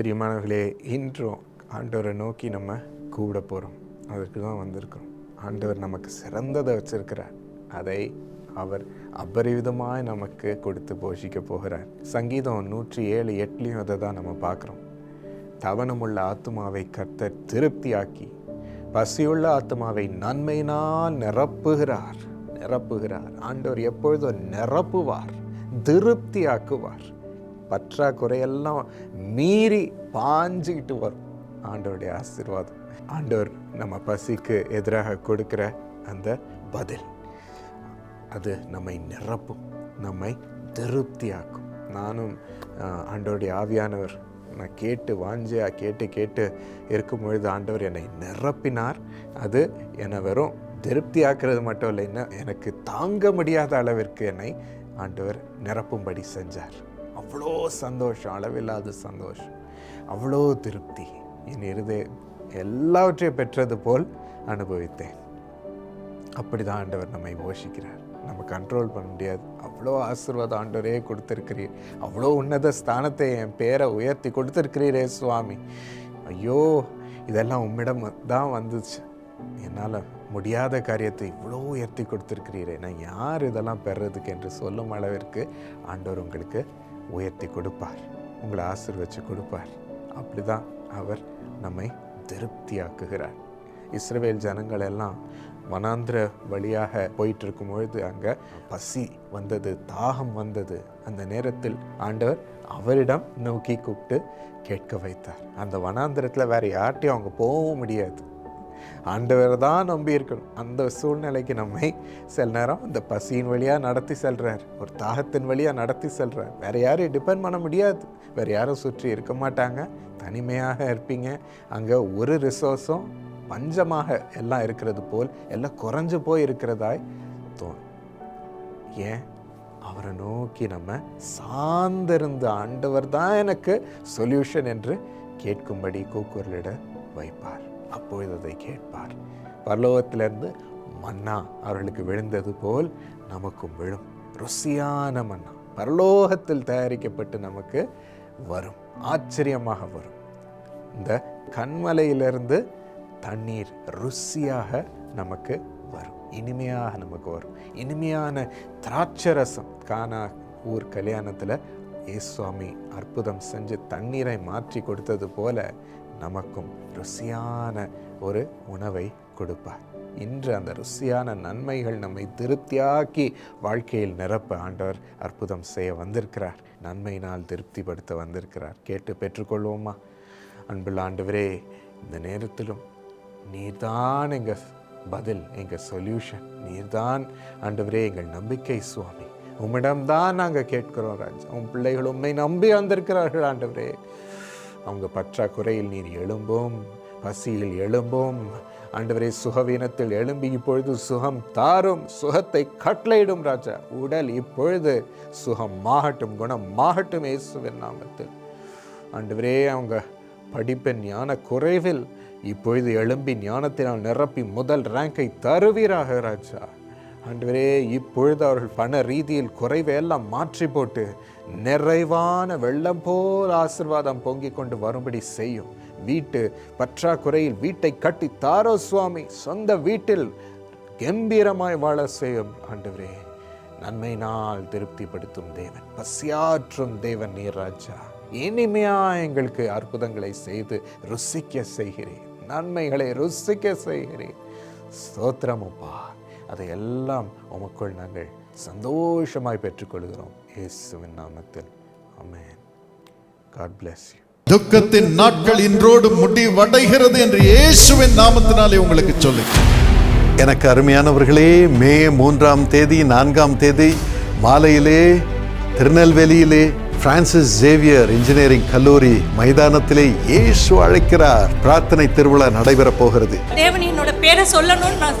பிரியமானவர்களே இன்றும் ஆண்டவரை நோக்கி நம்ம கூப்பிட போகிறோம் அதற்கு தான் வந்திருக்கிறோம். ஆண்டவர் நமக்கு சிறந்ததை வச்சிருக்கிறார். அதை அவர் அபரிவிதமாய் நமக்கு கொடுத்து போஷிக்க போகிறார். சங்கீதம் நூற்றி ஏழு எட்டுலேயும் அதை தான் நம்ம பார்க்குறோம். தவணமுள்ள ஆத்துமாவை கர்த்தர் திருப்தியாக்கி பசியுள்ள ஆத்துமாவை நன்மையினால் நிரப்புகிறார். நிரப்புகிறார். ஆண்டவர் எப்பொழுதும் நிரப்புவார் திருப்தியாக்குவார். பற்றாக்குறையெல்லாம் மீறி பாஞ்சுக்கிட்டு வரும். ஆண்டவருடைய ஆசீர்வாதம். ஆண்டவர் நம்ம பசிக்கு எதிராக கொடுக்கிற அந்த பதில். அது நம்மை நிரப்பும் நம்மை திருப்தியாக்கும். நானும் ஆண்டோடைய ஆவியானவர் நான் கேட்டு வாஞ்சியாக கேட்டு கேட்டு இருக்கும் பொழுது ஆண்டவர் என்னை நிரப்பினார். அது என்னை வெறும் திருப்தியாக்குறது மட்டும் இல்லைன்னா எனக்கு தாங்க முடியாத அளவிற்கு என்னை ஆண்டவர் நிரப்பும்படி செஞ்சார். அவ்வளோ சந்தோஷம் அளவில்லாத சந்தோஷம். அவ்வளோ திருப்தி. என் இருதய எல்லாவற்றையும் பெற்றது போல் அனுபவித்தேன். அப்படி தான் ஆண்டவர் நம்மை போஷிக்கிறார் நம்ம கண்ட்ரோல் பண்ண முடியாது. அவ்வளோ ஆசீர்வாதம் ஆண்டவரே கொடுத்துருக்கிறீர். அவ்வளோ உன்னத ஸ்தானத்தை என் பேரை உயர்த்தி கொடுத்துருக்கிறீரே சுவாமி. ஐயோ இதெல்லாம் உம்மிடம் தான் வந்துச்சு. என்னால் முடியாத காரியத்தை இவ்வளோ உயர்த்தி கொடுத்துருக்கிறீரே. நான் யார் இதெல்லாம் பெறதுக்கு என்று சொல்லும் அளவிற்கு ஆண்டவர் உங்களுக்கு உயர்த்தி கொடுப்பார். உங்களை ஆசிர்வச்சு கொடுப்பார். அப்படி தான் அவர் நம்மை திருப்தியாக்குகிறார். இஸ்ரவேல் ஜனங்கள் எல்லாம் வனாந்திர வழியாக போயிட்டு இருக்கும் பொழுது அங்கே பசி வந்தது தாகம் வந்தது. அந்த நேரத்தில் ஆண்டவர் அவரிடம் நோக்கி கூப்பிட்டு கேட்க வைத்தார். அந்த வனாந்திரத்தில் வேறு யார்கிட்டையும் அவங்க போக முடியாது. ஆண்டவரை தான் நம்பி இருக்கணும். அந்த சூழ்நிலைக்கு நம்மை சில நேரம் இந்த பசியின் வழியாக நடத்தி செல்கிறார் ஒரு தாகத்தின் வழியாக நடத்தி செல்கிறார் வேறு யாரையும் டிபெண்ட் பண்ண முடியாது. வேற யாரும் சுற்றி இருக்க மாட்டாங்க. தனிமையாக இருப்பீங்க. அங்கே ஒரு ரிசோர்ஸும் பஞ்சமாக எல்லாம் இருக்கிறது போல் எல்லாம் குறைஞ்சு போய் இருக்கிறதாய் தோணும். ஏன்? அவரை நோக்கி நம்ம சார்ந்திருந்த ஆண்டவர் தான் எனக்கு சொல்யூஷன் என்று கேட்கும்படி கூக்குரலிட வைப்பார். அப்பொழுது அதை கேட்பார். பரலோகத்திலிருந்து மன்னா அவர்களுக்கு விழுந்தது போல் நமக்கும் விழும். ருசியான மன்னா. பரலோகத்தில் தயாரிக்கப்பட்டு நமக்கு வரும். ஆச்சரியமாக வரும். இந்த கண்மலையிலிருந்து தண்ணீர் ருசியாக நமக்கு வரும். இனிமையாக நமக்கு வரும். இனிமையான திராட்சரசம். கானா ஊர் கல்யாணத்தில் இயேசுவாமி அற்புதம் செஞ்சு தண்ணீரை மாற்றி கொடுத்தது போல நமக்கும் ருசியான ஒரு உணவை கொடுப்பார். இன்று அந்த ருசியான நன்மைகள் நம்மை திருப்தியாக்கி வாழ்க்கையில் நிரப்ப ஆண்டவர் அற்புதம் செய்ய வந்திருக்கிறார். நன்மையினால் திருப்திப்படுத்த வந்திருக்கிறார். கேட்டு பெற்றுக்கொள்வோமா? அன்புள்ள ஆண்டவரே இந்த நேரத்திலும் நீர்தான் எங்கள் பதில் எங்கள் சொல்யூஷன். நீர்தான் ஆண்டவரே எங்கள் நம்பிக்கை சுவாமி. உம்மிடம்தான் நாங்கள் கேட்கிறோம் ராஜா. உன் பிள்ளைகள் உண்மை நம்பி வந்திருக்கிறார்கள் ஆண்டவரே. அவங்க பற்றாக்குறையில் நீர் எழும்போம் பசியில் எழும்போம். ஆண்டவரே சுகவீனத்தில் எழும்பி இப்பொழுது சுகம் தாரும் சுகத்தை கட்டளையிடும் ராஜா. உடல் இப்பொழுது சுகம் மாகட்டும் குணம் மாகட்டும் இயேசுவின் நாமத்தில். ஆண்டவரே அவங்க படிப்பின் ஞான குறைவில் இப்பொழுது எழும்பி ஞானத்தினால் நிரப்பி முதல் ரேங்கை தருவீராக ராஜா. ஆண்டவரே இப்பொழுது அவர்கள் பண ரீதியில் குறைவையெல்லாம் மாற்றி போட்டு நிறைவான வெள்ளம் போல் ஆசிர்வாதம் பொங்கிக் கொண்டு வரும்படி செய்யும். வீட்டு பற்றாக்குறையில் வீட்டை கட்டி தாரோ சுவாமி சொந்த வீட்டில் கம்பீரமாய் வாழ செய்யும் ஆண்டவரே நன்மையினால் திருப்திப்படுத்தும் தேவன் பசியாற்றும் தேவன் நீர் ராஜா. இனிமையா எங்களுக்கு அற்புதங்களை செய்து ருசிக்க செய்கிறேன். நன்மைகளை ருசிக்க செய்கிறேன். ஸ்தோத்திரமுப்பா. அதையெல்லாம் உமக்குள் நாங்கள் சந்தோஷமாய் பெற்றுக்கொள்கிறோம். இயேசுவின் நாமத்தில். ஆமென். God bless you. துக்கத்தின் நாட்கள் இன்றோடு முடிவடைகிறது என்று இயேசுவின் நாமத்தினாலே உங்களுக்கு சொல்லு எனக்கு அருமையானவர்களே மே மூன்றாம் தேதி நான்காம் தேதி மாலையிலே திருநெல்வேலியிலே பிரான்சிஸ் ஜேவியர் இன்ஜினியரிங் கல்லூரி மைதானத்திலே இயேசு அழைக்கிறார். பிரார்த்தனை திருவிழா நடைபெறப் போகிறது. தேவன் என்னோட பேரை சொல்லணும்னு நான்